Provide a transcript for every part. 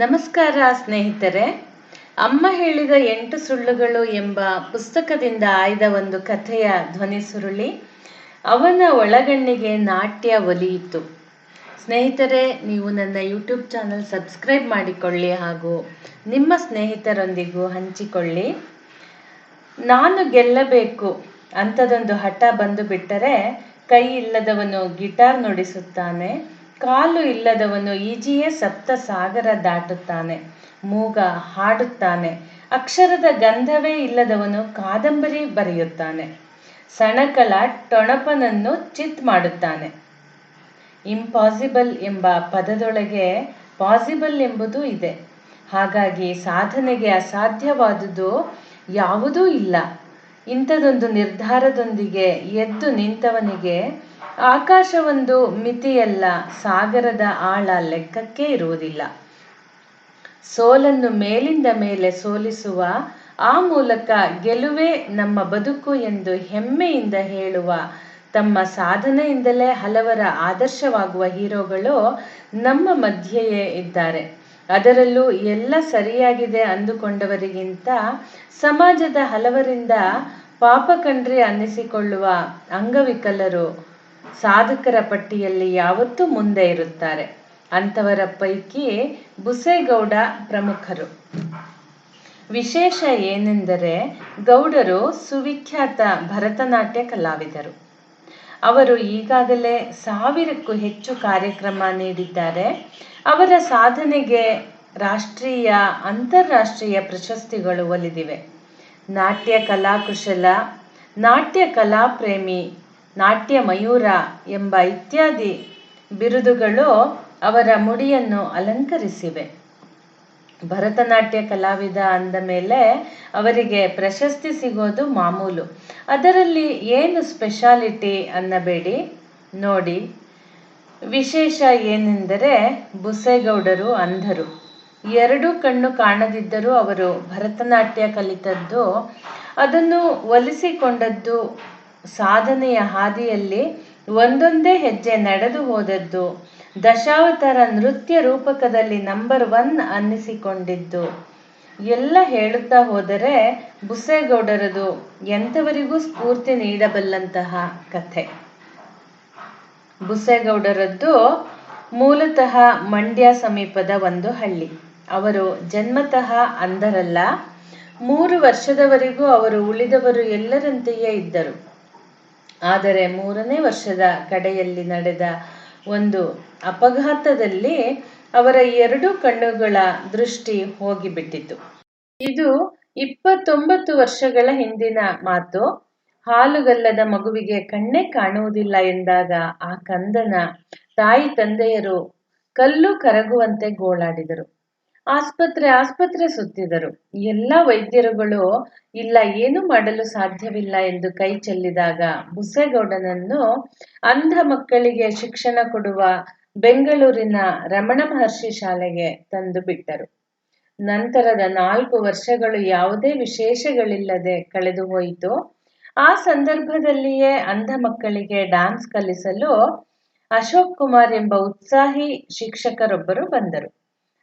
ನಮಸ್ಕಾರ ಸ್ನೇಹಿತರೆ. ಅಮ್ಮ ಹೇಳಿದ ಎಂಟು ಸುಳ್ಳುಗಳು ಎಂಬ ಪುಸ್ತಕದಿಂದ ಆಯ್ದ ಒಂದು ಕಥೆಯ ಧ್ವನಿ ಸುರುಳಿ ಅವನ ಒಳಗಣ್ಣಿಗೆ ನಾಟ್ಯ ಒಲಿಯಿತು. ಸ್ನೇಹಿತರೆ, ನೀವು ನನ್ನ ಯೂಟ್ಯೂಬ್ ಚಾನಲ್ ಸಬ್ಸ್ಕ್ರೈಬ್ ಮಾಡಿಕೊಳ್ಳಿ ಹಾಗೂ ನಿಮ್ಮ ಸ್ನೇಹಿತರೊಂದಿಗೂ ಹಂಚಿಕೊಳ್ಳಿ. ನಾನು ಗೆಲ್ಲಬೇಕು ಅಂಥದೊಂದು ಹಠ ಬಂದು ಬಿಟ್ಟರೆ ಕೈ ಇಲ್ಲದವನು ಗಿಟಾರ್ ನುಡಿಸುತ್ತಾನೆ. ಕಾಲು ಇಲ್ಲದವನು ಈಜಿಯೇ ಸಪ್ತ ಸಾಗರ ದಾಟುತ್ತಾನೆ, ಮೂಗ ಹಾಡುತ್ತಾನೆ, ಅಕ್ಷರದ ಗಂಧವೇ ಇಲ್ಲದವನು ಕಾದಂಬರಿ ಬರೆಯುತ್ತಾನೆ, ಸಣಕಲ ಟೊಣಪನನ್ನು ಚಿತ್ ಮಾಡುತ್ತಾನೆ. ಇಂಪಾಸಿಬಲ್ ಎಂಬ ಪದದೊಳಗೆ ಪಾಸಿಬಲ್ ಎಂಬುದು ಇದೆ. ಹಾಗಾಗಿ ಸಾಧನೆಗೆ ಅಸಾಧ್ಯವಾದುದು ಯಾವುದೂ ಇಲ್ಲ. ಇಂಥದೊಂದು ನಿರ್ಧಾರದೊಂದಿಗೆ ಎದ್ದು ನಿಂತವನಿಗೆ ಆಕಾಶವೊಂದು ಮಿತಿಯಲ್ಲ, ಸಾಗರದ ಆಳ ಲೆಕ್ಕಕ್ಕೆ ಇರುವುದಿಲ್ಲ. ಸೋಲನ್ನು ಮೇಲಿಂದ ಮೇಲೆ ಸೋಲಿಸುವ ಆ ಮೂಲಕ ಗೆಲುವೇ ನಮ್ಮ ಬದುಕು ಎಂದು ಹೆಮ್ಮೆಯಿಂದ ಹೇಳುವ ತಮ್ಮ ಸಾಧನೆಯಿಂದಲೇ ಹಲವರ ಆದರ್ಶವಾಗುವ ಹೀರೋಗಳು ನಮ್ಮ ಮಧ್ಯೆಯೇ ಇದ್ದಾರೆ. ಅದರಲ್ಲೂ ಎಲ್ಲ ಸರಿಯಾಗಿದೆ ಅಂದುಕೊಂಡವರಿಗಿಂತ ಸಮಾಜದ ಹಲವರಿಂದ ಪಾಪ ಕಣ್ರಿ ಅನ್ನಿಸಿಕೊಳ್ಳುವ ಅಂಗವಿಕಲರು ಸಾಧಕರ ಪಟ್ಟಿಯಲ್ಲಿ ಯಾವತ್ತೂ ಮುಂದೆ ಇರುತ್ತಾರೆ. ಅಂಥವರ ಪೈಕಿ ಬುಸೇಗೌಡ ಪ್ರಮುಖರು. ವಿಶೇಷ ಏನೆಂದರೆ ಗೌಡರು ಸುವಿಖ್ಯಾತ ಭರತನಾಟ್ಯ ಕಲಾವಿದರು. ಅವರು ಈಗಾಗಲೇ ಸಾವಿರಕ್ಕೂ ಹೆಚ್ಚು ಕಾರ್ಯಕ್ರಮ ನೀಡಿದ್ದಾರೆ. ಅವರ ಸಾಧನೆಗೆ ರಾಷ್ಟ್ರೀಯ, ಅಂತಾರಾಷ್ಟ್ರೀಯ ಪ್ರಶಸ್ತಿಗಳು ಒಲಿದಿವೆ. ನಾಟ್ಯ ಕಲಾಕುಶಲ ನಾಟ್ಯ ಕಲಾಪ್ರೇಮಿ ನಾಟ್ಯ ಮಯೂರ ಎಂಬ ಇತ್ಯಾದಿ ಬಿರುದುಗಳು ಅವರ ಮುಡಿಯನ್ನು ಅಲಂಕರಿಸಿವೆ. ಭರತನಾಟ್ಯ ಕಲಾವಿದ ಅಂದ ಮೇಲೆ ಅವರಿಗೆ ಪ್ರಶಸ್ತಿ ಸಿಗೋದು ಮಾಮೂಲು. ಅದರಲ್ಲಿ ಏನು ಸ್ಪೆಷಾಲಿಟಿ ಅನ್ನಬೇಡಿ. ನೋಡಿ, ವಿಶೇಷ ಏನೆಂದರೆ ಬುಸೇಗೌಡರು ಅಂಧರು. ಎರಡು ಕಣ್ಣು ಕಾಣದಿದ್ದರೂ ಅವರು ಭರತನಾಟ್ಯ ಕಲಿತದ್ದು, ಅದನ್ನು ಒಲಿಸಿಕೊಂಡದ್ದು ಸಾಧನೆಯ ಹಾದಿಯಲ್ಲಿ ಒಂದೊಂದೇ ಹೆಜ್ಜೆ ನಡೆದು ಹೋದದ್ದು. ದಶಾವತಾರ ನೃತ್ಯ ರೂಪಕದಲ್ಲಿ ನಂಬರ್ ಒನ್ ಅನ್ನಿಸಿಕೊಂಡಿದ್ದು. ಎಲ್ಲ ಹೇಳುತ್ತಾ ಹೋದರೆ ಬುಸೇಗೌಡರದು ಎಂಥವರಿಗೂ ಸ್ಫೂರ್ತಿ ನೀಡಬಲ್ಲಂತಹ ಕಥೆ. ಬುಸೇಗೌಡರದ್ದು ಮೂಲತಃ ಮಂಡ್ಯ ಸಮೀಪದ ಒಂದು ಹಳ್ಳಿ. ಅವರು ಜನ್ಮತಃ ಅಂಧರಲ್ಲ. ಮೂರು ವರ್ಷದವರೆಗೂ ಅವರು ಉಳಿದವರು ಎಲ್ಲರಂತೆಯೇ ಇದ್ದರು. ಆದರೆ ಮೂರನೇ ವರ್ಷದ ಕಡೆಯಲ್ಲಿ ನಡೆದ ಒಂದು ಅಪಘಾತದಲ್ಲಿ ಅವರ ಎರಡು ಕಣ್ಣುಗಳ ದೃಷ್ಟಿ ಹೋಗಿಬಿಟ್ಟಿತು ಇದು ಇಪ್ಪತ್ತೊಂಬತ್ತು ವರ್ಷಗಳ ಹಿಂದಿನ ಮಾತು. ಹಾಲುಗಲ್ಲದ ಮಗುವಿಗೆ ಕಣ್ಣೇ ಕಾಣುವುದಿಲ್ಲ ಎಂದಾಗ ಆ ಕಂದನ ತಾಯಿ ತಂದೆಯರು ಕಲ್ಲು ಕರಗುವಂತೆ ಗೋಳಾಡಿದರು. ಆಸ್ಪತ್ರೆ ಆಸ್ಪತ್ರೆ ಸುತ್ತಿದರು. ಎಲ್ಲ ವೈದ್ಯರುಗಳು, ಇಲ್ಲ, ಏನು ಮಾಡಲು ಸಾಧ್ಯವಿಲ್ಲ ಎಂದು ಕೈ ಚೆಲ್ಲಿದಾಗ ಬುಸೇಗೌಡನನ್ನು ಅಂಧ ಮಕ್ಕಳಿಗೆ ಶಿಕ್ಷಣ ಕೊಡುವ ಬೆಂಗಳೂರಿನ ರಮಣ ಮಹರ್ಷಿ ಶಾಲೆಗೆ ತಂದು ಬಿಟ್ಟರು. ನಂತರದ ನಾಲ್ಕು ವರ್ಷಗಳು ಯಾವುದೇ ವಿಶೇಷಗಳಿಲ್ಲದೆ ಕಳೆದು ಹೋಯಿತು ಆ ಸಂದರ್ಭದಲ್ಲಿಯೇ ಅಂಧ ಮಕ್ಕಳಿಗೆ ಡ್ಯಾನ್ಸ್ ಕಲಿಸಲು ಅಶೋಕ್ ಕುಮಾರ್ ಎಂಬ ಉತ್ಸಾಹಿ ಶಿಕ್ಷಕರೊಬ್ಬರು ಬಂದರು.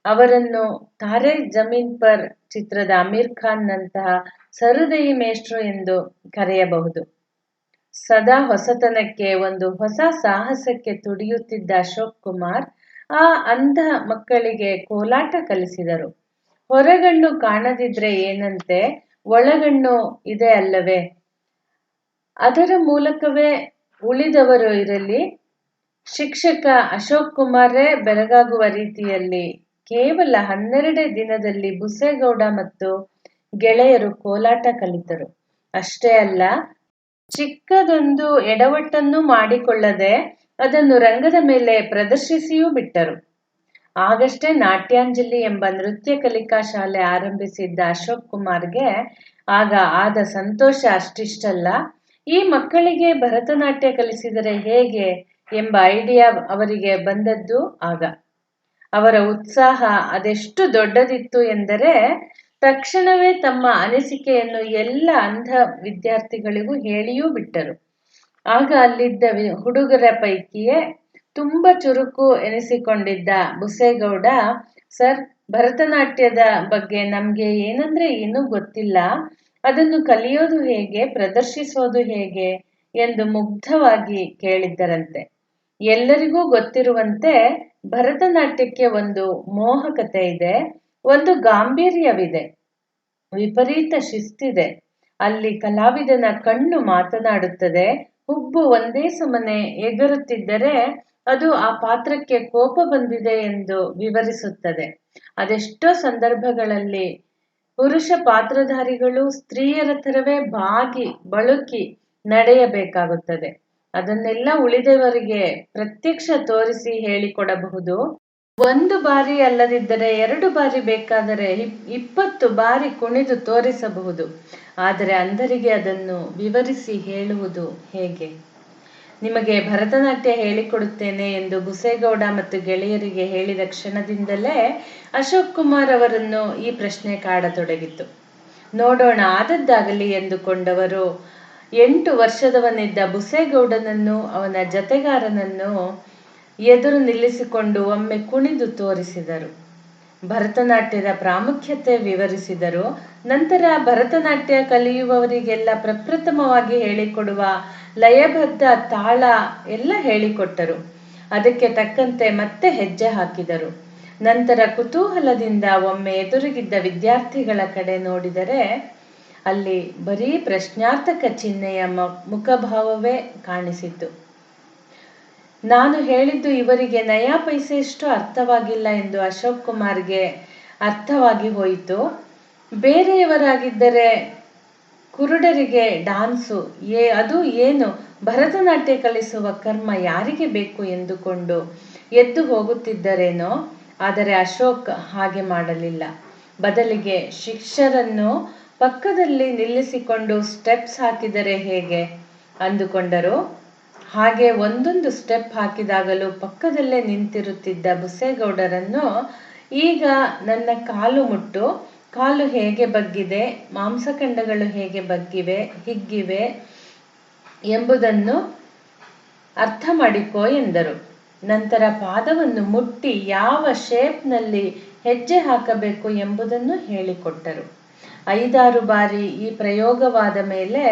ಅವರನ್ನು ತಾರೆ ಜಮೀನ್ ಪರ್ ಚಿತ್ರದ ಅಮೀರ್ ಖಾನ್ ನಂತಹ ಸರದಯಿ ಮೇಷ್ಟ್ರು ಎಂದು ಕರೆಯಬಹುದು. ಸದಾ ಹೊಸತನಕ್ಕೆ ಒಂದು ಹೊಸ ಸಾಹಸಕ್ಕೆ ತುಡಿಯುತ್ತಿದ್ದ ಅಶೋಕ್ ಕುಮಾರ್ ಆ ಅಂಧ ಮಕ್ಕಳಿಗೆ ಕೋಲಾಟ ಕಲಿಸಿದರು. ಹೊರಗಣ್ಣು ಕಾಣದಿದ್ರೆ ಏನಂತೆ, ಒಳಗಣ್ಣು ಇದೆ ಅಲ್ಲವೇ? ಅದರ ಮೂಲಕವೇ ಉಳಿದವರು ಇರಲಿ. ಶಿಕ್ಷಕ ಅಶೋಕ್ ಕುಮಾರೇ ಬೆರಗಾಗುವ ರೀತಿಯಲ್ಲಿ ಕೇವಲ ಹನ್ನೆರಡೇ ದಿನದಲ್ಲಿ ಬುಸೇಗೌಡ ಮತ್ತು ಗೆಳೆಯರು ಕೋಲಾಟ ಕಲಿತರು. ಅಷ್ಟೇ ಅಲ್ಲ, ಚಿಕ್ಕದೊಂದು ಎಡವಟ್ಟನ್ನು ಮಾಡಿಕೊಳ್ಳದೆ ಅದನ್ನು ರಂಗದ ಮೇಲೆ ಪ್ರದರ್ಶಿಸಿಯೂ ಬಿಟ್ಟರು. ಆಗಷ್ಟೇ ನಾಟ್ಯಾಂಜಲಿ ಎಂಬ ನೃತ್ಯ ಕಲಿಕಾ ಶಾಲೆ ಆರಂಭಿಸಿದ್ದ ಅಶೋಕ್ ಕುಮಾರ್ಗೆ ಆಗ ಆದ ಸಂತೋಷ ಅಷ್ಟಿಷ್ಟಲ್ಲ. ಈ ಮಕ್ಕಳಿಗೆ ಭರತನಾಟ್ಯ ಕಲಿಸಿದರೆ ಹೇಗೆ ಎಂಬ ಐಡಿಯಾ ಅವರಿಗೆ ಬಂದದ್ದು ಆಗ. ಅವರ ಉತ್ಸಾಹ ಅದೆಷ್ಟು ದೊಡ್ಡದಿತ್ತು ಎಂದರೆ ತಕ್ಷಣವೇ ತಮ್ಮ ಅನಿಸಿಕೆಯನ್ನು ಎಲ್ಲ ಅಂಧ ವಿದ್ಯಾರ್ಥಿಗಳಿಗೂ ಹೇಳಿಯೂ ಬಿಟ್ಟರು. ಆಗ ಅಲ್ಲಿದ್ದ ಹುಡುಗರ ಪೈಕಿಯೇ ತುಂಬ ಚುರುಕು ಎನಿಸಿಕೊಂಡಿದ್ದ ಬುಸೇಗೌಡ, ಸರ್, ಭರತನಾಟ್ಯದ ಬಗ್ಗೆ ನಮಗೆ ಏನಂದ್ರೆ ಏನೂ ಗೊತ್ತಿಲ್ಲ. ಅದನ್ನು ಕಲಿಯೋದು ಹೇಗೆ, ಪ್ರದರ್ಶಿಸೋದು ಹೇಗೆ? ಎಂದು ಮುಗ್ಧವಾಗಿ ಕೇಳಿದ್ದರಂತೆ. ಎಲ್ಲರಿಗೂ ಗೊತ್ತಿರುವಂತೆ ಭರತನಾಟ್ಯಕ್ಕೆ ಒಂದು ಮೋಹಕತೆ ಇದೆ, ಒಂದು ಗಾಂಭೀರ್ಯವಿದೆ, ವಿಪರೀತ ಶಿಸ್ತಿದೆ. ಅಲ್ಲಿ ಕಲಾವಿದನ ಕಣ್ಣು ಮಾತನಾಡುತ್ತದೆ, ಹುಬ್ಬು ಒಂದೇ ಸಮನೆ ಎಗರುತ್ತಿದ್ದರೆ ಅದು ಆ ಪಾತ್ರಕ್ಕೆ ಕೋಪ ಬಂದಿದೆ ಎಂದು ವಿವರಿಸುತ್ತದೆ. ಅದೆಷ್ಟೋ ಸಂದರ್ಭಗಳಲ್ಲಿ ಪುರುಷ ಪಾತ್ರಧಾರಿಗಳು ಸ್ತ್ರೀಯರ ಥರವೇ ಬಾಗಿ, ಬಳುಕಿ ನಡೆಯಬೇಕಾಗುತ್ತದೆ. ಅದನ್ನೆಲ್ಲ ಉಳಿದವರಿಗೆ ಪ್ರತ್ಯಕ್ಷ ತೋರಿಸಿ ಹೇಳಿಕೊಡಬಹುದು. ಒಂದು ಬಾರಿ ಅಲ್ಲದಿದ್ದರೆ ಎರಡು ಬಾರಿ ಬೇಕಾದರೆ ಇಪ್ಪತ್ತು ಬಾರಿ ಕುಣಿದು ತೋರಿಸಬಹುದು. ಆದರೆ ಅಂಧರಿಗೆ ಅದನ್ನು ವಿವರಿಸಿ ಹೇಳುವುದು ಹೇಗೆ? ನಿಮಗೆ ಭರತನಾಟ್ಯ ಹೇಳಿಕೊಡುತ್ತೇನೆ ಎಂದು ಗುಸೇಗೌಡ ಮತ್ತು ಗೆಳೆಯರಿಗೆ ಹೇಳಿದ ಕ್ಷಣದಿಂದಲೇ ಅಶೋಕ್ ಕುಮಾರ್ ಅವರನ್ನು ಈ ಪ್ರಶ್ನೆ ಕಾಡತೊಡಗಿತು ನೋಡೋಣ ಆದದ್ದಾಗಲಿ ಎಂದುಕೊಂಡವರು ಎಂಟು ವರ್ಷದವನಿದ್ದ ಬುಸೇಗೌಡನನ್ನು, ಅವನ ಜತೆಗಾರನನ್ನು ಎದುರು ನಿಲ್ಲಿಸಿಕೊಂಡು ಒಮ್ಮೆ ಕುಣಿದು ತೋರಿಸಿದರು. ಭರತನಾಟ್ಯದ ಪ್ರಾಮುಖ್ಯತೆ ವಿವರಿಸಿದರು. ನಂತರ ಭರತನಾಟ್ಯ ಕಲಿಯುವವರಿಗೆಲ್ಲ ಪ್ರಪ್ರಥಮವಾಗಿ ಹೇಳಿಕೊಡುವ ಲಯಬದ್ಧ ತಾಳ ಎಲ್ಲ ಹೇಳಿಕೊಟ್ಟರು. ಅದಕ್ಕೆ ತಕ್ಕಂತೆ ಮತ್ತೆ ಹೆಜ್ಜೆ ಹಾಕಿದರು. ನಂತರ ಕುತೂಹಲದಿಂದ ಒಮ್ಮೆ ಎದುರಿಗಿದ್ದ ವಿದ್ಯಾರ್ಥಿಗಳ ಕಡೆ ನೋಡಿದರೆ ಅಲ್ಲಿ ಬರೀ ಪ್ರಶ್ನಾರ್ಥಕ ಚಿಹ್ನೆಯ ಮುಖಭಾವವೇ ಕಾಣಿಸಿತು ನಾನು ಹೇಳಿದ್ದು ಇವರಿಗೆ ನಯಾ ಪೈಸೆಯಷ್ಟು ಅರ್ಥವಾಗಿಲ್ಲ ಎಂದು ಅಶೋಕ್ ಕುಮಾರ್ಗೆ ಅರ್ಥವಾಗಿ ಹೋಯಿತು. ಬೇರೆಯವರಾಗಿದ್ದರೆ ಕುರುಡರಿಗೆ ಡಾನ್ಸು, ಏ, ಅದು ಏನು? ಭರತನಾಟ್ಯ ಕಲಿಸುವ ಕರ್ಮ ಯಾರಿಗೆ ಬೇಕು ಎಂದುಕೊಂಡು ಎದ್ದು ಹೋಗುತ್ತಿದ್ದರೇನೋ, ಆದರೆ ಅಶೋಕ್ ಹಾಗೆ ಮಾಡಲಿಲ್ಲ. ಬದಲಿಗೆ ಶಿಕ್ಷರನ್ನು ಪಕ್ಕದಲ್ಲಿ ನಿಲ್ಲಿಸಿಕೊಂಡು ಸ್ಟೆಪ್ಸ್ ಹಾಕಿದರೆ ಹೇಗೆ? ಅಂದುಕೊಂಡರು, ಹಾಗೆ ಒಂದೊಂದು ಸ್ಟೆಪ್ ಹಾಕಿದಾಗಲೂ ಪಕ್ಕದಲ್ಲೇ ನಿಂತಿರುತ್ತಿದ್ದ ಬುಸೇಗೌಡರನ್ನು ಈಗ ನನ್ನ ಕಾಲು ಮುಟ್ಟು, ಕಾಲು ಹೇಗೆ ಬಗ್ಗಿದೆ, ಮಾಂಸಖಂಡಗಳು ಹೇಗೆ ಬಗ್ಗಿವೆ, ಹಿಗ್ಗಿವೆ ಎಂಬುದನ್ನು ಅರ್ಥ ಮಾಡಿಕೋ ಎಂದರು. ನಂತರ ಪಾದವನ್ನು ಮುಟ್ಟಿ ಯಾವ ಶೇಪ್ನಲ್ಲಿ ಹೆಜ್ಜೆ ಹಾಕಬೇಕು ಎಂಬುದನ್ನು ಹೇಳಿಕೊಟ್ಟರು. ಐದಾರು ಬಾರಿ ಈ ಪ್ರಯೋಗವಾದ ಮೇಲೆ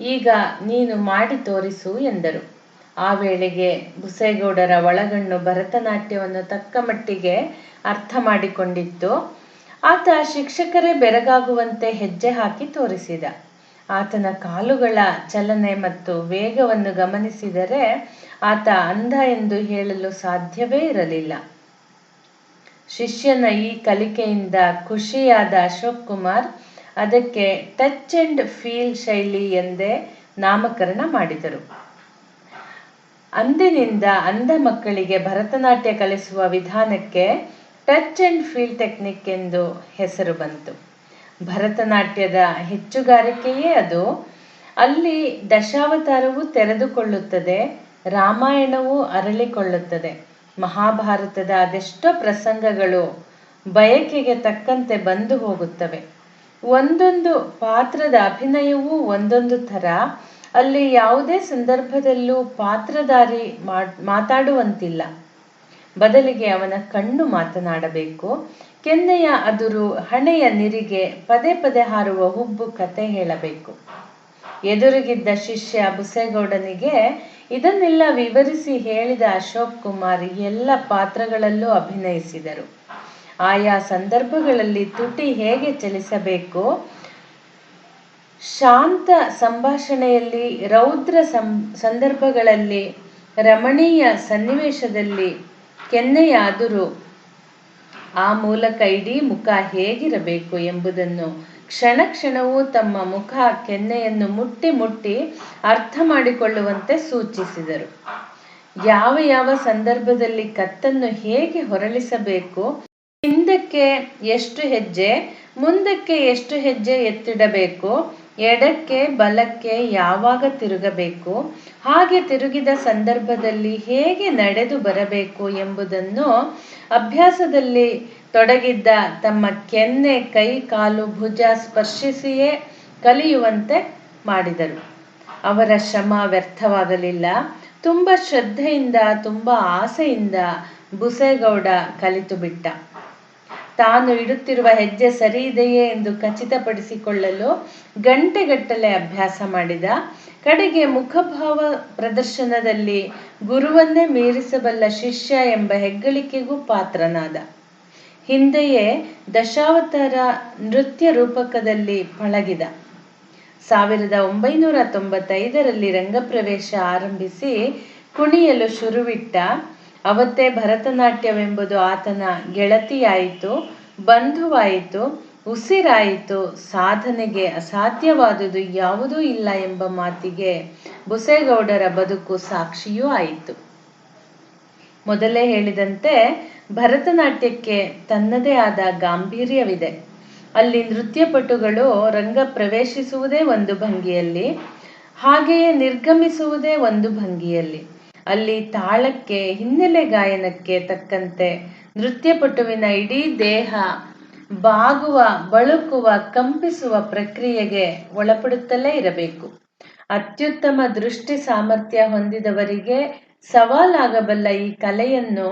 ಈಗ ನೀನು ಮಾಡಿ ತೋರಿಸು ಎಂದರು. ಆ ವೇಳೆಗೆ ಬುಸೇಗೌಡರ ಒಳಗಣ್ಣು ಭರತನಾಟ್ಯವನ್ನು ತಕ್ಕ ಮಟ್ಟಿಗೆ ಅರ್ಥ ಮಾಡಿಕೊಂಡಿತ್ತು. ಆತ ಶಿಕ್ಷಕರೇ ಬೆರಗಾಗುವಂತೆ ಹೆಜ್ಜೆ ಹಾಕಿ ತೋರಿಸಿದ. ಆತನ ಕಾಲುಗಳ ಚಲನೆ ಮತ್ತು ವೇಗವನ್ನು ಗಮನಿಸಿದರೆ ಆತ ಅಂಧ ಎಂದು ಹೇಳಲು ಸಾಧ್ಯವೇ ಇರಲಿಲ್ಲ. ಶಿಷ್ಯನ ಈ ಕಲಿಕೆಯಿಂದ ಖುಷಿಯಾದ ಅಶೋಕ್ ಕುಮಾರ್, ಅದಕ್ಕೆ ಟಚ್ ಅಂಡ್ ಫೀಲ್ ಶೈಲಿ ಎಂದೇ ನಾಮಕರಣ ಮಾಡಿದರು. ಅಂದಿನಿಂದ ಅಂಧ ಮಕ್ಕಳಿಗೆ ಭರತನಾಟ್ಯ ಕಲಿಸುವ ವಿಧಾನಕ್ಕೆ ಟಚ್ ಅಂಡ್ ಫೀಲ್ ಟೆಕ್ನಿಕ್ ಎಂದು ಹೆಸರು ಬಂತು. ಭರತನಾಟ್ಯದ ಹೆಚ್ಚುಗಾರಿಕೆಯೇ ಅದು. ಅಲ್ಲಿ ದಶಾವತಾರವು ತೆರೆದುಕೊಳ್ಳುತ್ತದೆ, ರಾಮಾಯಣವು ಅರಳಿಕೊಳ್ಳುತ್ತದೆ. ಮಹಾಭಾರತದ ಅದೆಷ್ಟೋ ಪ್ರಸಂಗಗಳು ಬಯಕೆಗೆ ತಕ್ಕಂತೆ ಬಂದು ಹೋಗುತ್ತವೆ. ಒಂದೊಂದು ಪಾತ್ರದ ಅಭಿನಯವೂ ಒಂದೊಂದು ಥರ. ಅಲ್ಲಿ ಯಾವುದೇ ಸಂದರ್ಭದಲ್ಲೂ ಪಾತ್ರಧಾರಿ ಮಾತಾಡುವಂತಿಲ್ಲ. ಬದಲಿಗೆ ಅವನ ಕಣ್ಣು ಮಾತನಾಡಬೇಕು. ಕೆನ್ನೆಯ ಅದುರು ಹಣೆಯ ನಿರಿಗೆ ಪದೇ ಪದೇ ಹಾರುವ ಹುಬ್ಬು ಕತೆ ಹೇಳಬೇಕು. ಎದುರಿಗಿದ್ದ ಶಿಷ್ಯ ಬುಸೇಗೌಡನಿಗೆ ಇದನ್ನೆಲ್ಲ ವಿವರಿಸಿ ಹೇಳಿದ ಅಶೋಕ್ ಕುಮಾರ್ ಎಲ್ಲ ಪಾತ್ರಗಳಲ್ಲೂ ಅಭಿನಯಿಸಿದರು. ಆಯಾ ಸಂದರ್ಭಗಳಲ್ಲಿ ತುಟಿ ಹೇಗೆ ಚಲಿಸಬೇಕು? ಶಾಂತ ಸಂಭಾಷಣೆಯಲ್ಲಿ, ರೌದ್ರ ಸಂದರ್ಭಗಳಲ್ಲಿ, ರಮಣೀಯ ಸನ್ನಿವೇಶದಲ್ಲಿ ಕೆನ್ನೆಯಾದರೂ ಆ ಮೂಲಕ ಇಡೀ ಮುಖ ಹೇಗಿರಬೇಕು ಎಂಬುದನ್ನು ಕ್ಷಣ ಕ್ಷಣವೂ ತಮ್ಮ ಮುಖ, ಕೆನ್ನೆಯನ್ನು ಮುಟ್ಟಿ ಮುಟ್ಟಿ ಅರ್ಥ ಮಾಡಿಕೊಳ್ಳುವಂತೆ ಸೂಚಿಸಿದರು. ಯಾವ ಯಾವ ಸಂದರ್ಭದಲ್ಲಿ ಕತ್ತನ್ನು ಹೇಗೆ ಹೊರಳಿಸಬೇಕು ಹಿಂದಕ್ಕೆ ಎಷ್ಟು ಹೆಜ್ಜೆ, ಮುಂದಕ್ಕೆ ಎಷ್ಟು ಹೆಜ್ಜೆ ಎತ್ತಿಡಬೇಕು, ಎಡಕ್ಕೆ, ಬಲಕ್ಕೆ ಯಾವಾಗ ತಿರುಗಬೇಕು, ಹಾಗೆ ತಿರುಗಿದ ಸಂದರ್ಭದಲ್ಲಿ ಹೇಗೆ ನಡೆದು ಬರಬೇಕು ಎಂಬುದನ್ನು ಅಭ್ಯಾಸದಲ್ಲಿ ತೊಡಗಿದ್ದ ತಮ್ಮ ಕೆನ್ನೆ, ಕೈ, ಕಾಲು, ಭುಜ ಸ್ಪರ್ಶಿಸಿಯೇ ಕಲಿಯುವಂತೆ ಮಾಡಿದರು. ಅವರ ಶ್ರಮ ವ್ಯರ್ಥವಾಗಲಿಲ್ಲ. ತುಂಬ ಶ್ರದ್ಧೆಯಿಂದ, ತುಂಬ ಆಸೆಯಿಂದ ಬುಸೇಗೌಡ ಕಲಿತು ಬಿಟ್ಟ ತಾನು ಇಡುತ್ತಿರುವ ಹೆಜ್ಜೆ ಸರಿ ಇದೆಯೇ ಎಂದು ಖಚಿತಪಡಿಸಿಕೊಳ್ಳಲು ಗಂಟೆಗಟ್ಟಲೆ ಅಭ್ಯಾಸ ಮಾಡಿದ. ಕಡೆಗೆ ಮುಖಭಾವ ಪ್ರದರ್ಶನದಲ್ಲಿ ಗುರುವನ್ನೇ ಮೀರಿಸಬಲ್ಲ ಶಿಷ್ಯ ಎಂಬ ಹೆಗ್ಗಳಿಕೆಗೂ ಪಾತ್ರನಾದ. ಹಿಂದೆಯೇ ದಶಾವತಾರ ನೃತ್ಯ ರೂಪಕದಲ್ಲಿ ಪಳಗಿದ. ಸಾವಿರದ ಒಂಬೈನೂರ ತೊಂಬತ್ತೈದರಲ್ಲಿ ರಂಗಪ್ರವೇಶ ಆರಂಭಿಸಿ ಕುಣಿಯಲು ಶುರುವಿಟ್ಟ. ಅವತ್ತೇ ಭರತನಾಟ್ಯವೆಂಬುದು ಆತನ ಗೆಳತಿಯಾಯಿತು, ಬಂಧುವಾಯಿತು, ಉಸಿರಾಯಿತು, ಸಾಧನೆಗೆ ಅಸಾಧ್ಯವಾದುದು ಯಾವುದೂ ಇಲ್ಲ ಎಂಬ ಮಾತಿಗೆ ಬುಸೇಗೌಡರ ಬದುಕು ಸಾಕ್ಷಿಯೂ ಆಯಿತು. ಮೊದಲೇ ಹೇಳಿದಂತೆ ಭರತನಾಟ್ಯಕ್ಕೆ ತನ್ನದೇ ಆದ ಗಾಂಭೀರ್ಯವಿದೆ. ಅಲ್ಲಿ ನೃತ್ಯಪಟುಗಳು ರಂಗ ಪ್ರವೇಶಿಸುವುದೇ ಒಂದು ಭಂಗಿಯಲ್ಲಿ, ಹಾಗೆಯೇ ನಿರ್ಗಮಿಸುವುದೇ ಒಂದು ಭಂಗಿಯಲ್ಲಿ. ಅಲ್ಲಿ ತಾಳಕ್ಕೆ, ಹಿನ್ನೆಲೆ ಗಾಯನಕ್ಕೆ ತಕ್ಕಂತೆ ನೃತ್ಯಪಟುವಿನ ಇಡೀ ದೇಹ ಬಾಗುವ, ಬಳುಕುವ, ಕಂಪಿಸುವ ಪ್ರಕ್ರಿಯೆಗೆ ಒಳಪಡುತ್ತಲೇ ಇರಬೇಕು. ಅತ್ಯುತ್ತಮ ದೃಷ್ಟಿ ಸಾಮರ್ಥ್ಯ ಹೊಂದಿದವರಿಗೆ ಸವಾಲಾಗಬಲ್ಲ ಈ ಕಲೆಯನ್ನು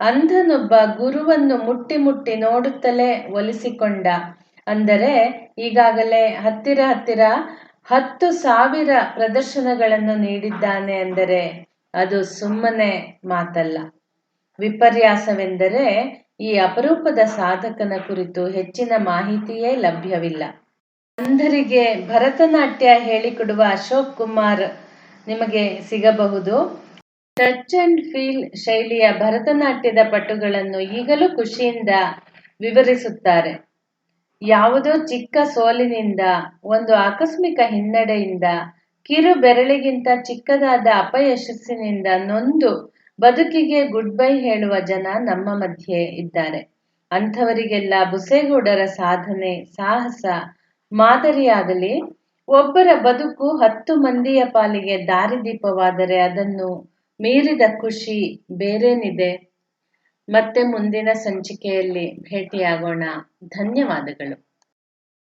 ಅಂಧನೊಬ್ಬ ಗುರುವನ್ನು ಮುಟ್ಟಿ ಮುಟ್ಟಿ ನೋಡುತ್ತಲೇ ಒಲಿಸಿಕೊಂಡ. ಅಂದರೆ ಈಗಾಗಲೇ ಹತ್ತಿರ ಹತ್ತಿರ ಹತ್ತು ಸಾವಿರ ಪ್ರದರ್ಶನಗಳನ್ನು ನೀಡಿದ್ದಾನೆ ಅಂದರೆ ಅದು ಸುಮ್ಮನೆ ಮಾತಲ್ಲ. ವಿಪರ್ಯಾಸವೆಂದರೆ ಈ ಅಪರೂಪದ ಸಾಧಕನ ಕುರಿತು ಹೆಚ್ಚಿನ ಮಾಹಿತಿಯೇ ಲಭ್ಯವಿಲ್ಲ. ಅಂಧರಿಗೆ ಭರತನಾಟ್ಯ ಹೇಳಿಕೊಡುವ ಅಶೋಕ್ ಕುಮಾರ್ ನಿಮಗೆ ಸಿಗಬಹುದು. ಟಚ್ ಅಂಡ್ ಫೀಲ್ ಶೈಲಿಯ ಭರತನಾಟ್ಯದ ಪಟುಗಳನ್ನು ಈಗಲೂ ಖುಷಿಯಿಂದ ವಿವರಿಸುತ್ತಾರೆ. ಯಾವುದೋ ಚಿಕ್ಕ ಸೋಲಿನಿಂದ, ಒಂದು ಆಕಸ್ಮಿಕ ಹಿನ್ನಡೆಯಿಂದ ಕಿರು ಬೆರಳಿಗಿಂತ ಚಿಕ್ಕದಾದ ಅಪಯಶಸ್ಸಿನಿಂದ ನೊಂದು ಬದುಕಿಗೆ ಗುಡ್ ಬೈ ಹೇಳುವ ಜನ ನಮ್ಮ ಮಧ್ಯೆ ಇದ್ದಾರೆ. ಅಂಥವರಿಗೆಲ್ಲ ಬುಸೇಗೌಡರ ಸಾಧನೆ, ಸಾಹಸ, ಮಾದರಿಯಾಗಲಿ. ಒಬ್ಬರ ಬದುಕು ಹತ್ತು ಮಂದಿಯ ಪಾಲಿಗೆ ದಾರಿದೀಪವಾದರೆ ಅದನ್ನು ಮೀರಿದ ಖುಷಿ ಬೇರೇನಿದೆ? ಮತ್ತೆ ಮುಂದಿನ ಸಂಚಿಕೆಯಲ್ಲಿ ಭೇಟಿಯಾಗೋಣ. ಧನ್ಯವಾದಗಳು.